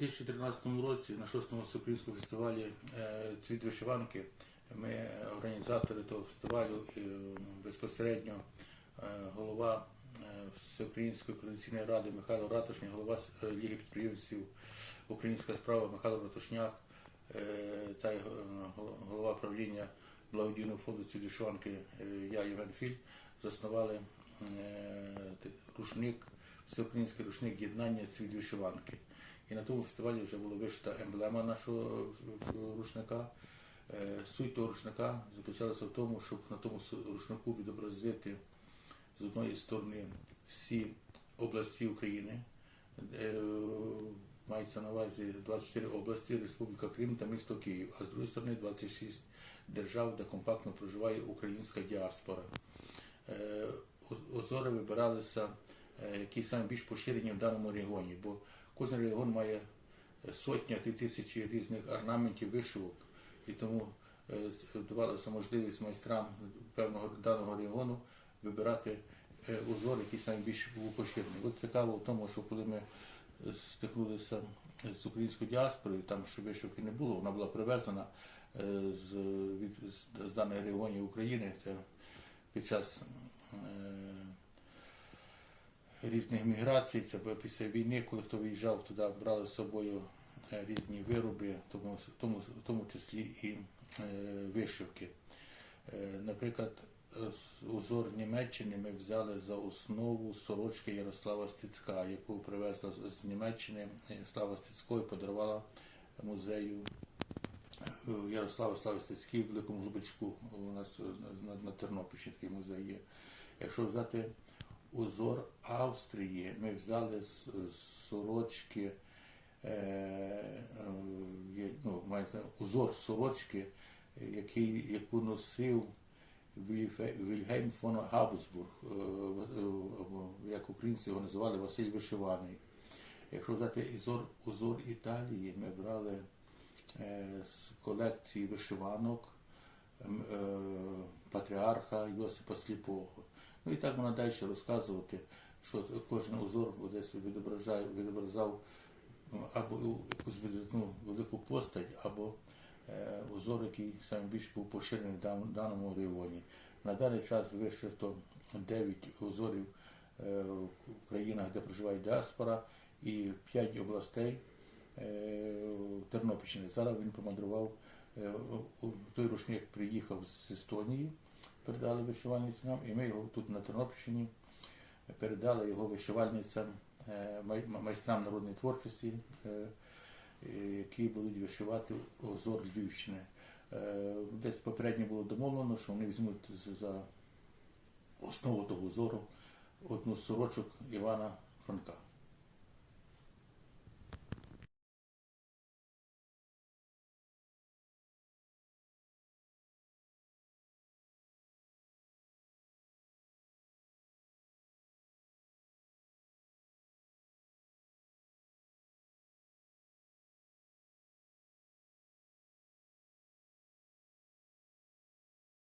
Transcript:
2013 році на 6-му всеукраїнському фестивалі е, Цвіт вишиванки ми, організатори того фестивалю, і, безпосередньо е, голова е, Всеукраїнської координаційної ради Михайло Ратушняк, голова е, Ліги підприємців Українська справа Михайло Ратушняк е, та е, голова правління благодійного фонду «Цвіт вишиванки е, я Євген Філь заснували е, рушник, всеукраїнський рушник єднання цвіт вишиванки. І на тому фестивалі вже була вишита емблема нашого е, рушника. Е, Суть того рушника заключалася в тому, щоб на тому рушнику відобразити з одної сторони всі області України. Е, Мається на увазі 24 області, Республіка Крим та місто Київ, а з другої сторони 26 держав, де компактно проживає українська діаспора. Озори вибиралися, е, які саме більш поширені в даному регіоні, бо кожен регіон має е, сотні, а то тисячі різних орнаментів, вишивок, і тому е, давалася можливість майстрам певного даного регіону вибирати узор, який саме більш був поширений. От цікаво в тому, що коли ми стикнулися з українською діаспорою, там ще вишивки не було, вона була привезена з, від, з, з даних регіонів України. Це під час е, різних міграцій, це було після війни, коли хто виїжджав туди, брали з собою е, різні вироби, тому, тому, в тому числі і е, вишивки. Е, Наприклад, узор Німеччини ми взяли за основу сорочки Ярослава Стецька, яку привезла з- Німеччини Слава Стецько подарувала музею Ярослава Слави Стецький в Великому Глубочку. У нас на, на, на Тернопільщині такий музей є. Якщо взяти узор Австрії, ми взяли з, сорочки, е, е, ну, мається узор сорочки, який, яку носив Вільгельм фон Габсбург, е, е, як українці його називали Василь Вишиваний. Якщо взяти узор, узор Італії, ми брали з колекції вишиванок патріарха Йосипа Сліпого. Ну і так можна далі розказувати, що кожен узор десь відображає, відображав ну, або якусь видатну велику постать, або е, узор, який саме більш був поширений в дан- даному регіоні. На даний час вишито 9 узорів е, в країнах, де проживає діаспора, і 5 областей е, Тернопільщини. Зараз він помандрував. е, Той рушник приїхав з Естонії, передали вишивальницям, і ми його тут на Тернопільщині передали його вишивальницям, е, майстрам народної творчості, е, які будуть вишивати озор Львівщини. Е, Десь попередньо було домовлено, що вони візьмуть за основу того узору одну з сорочок Івана Франка.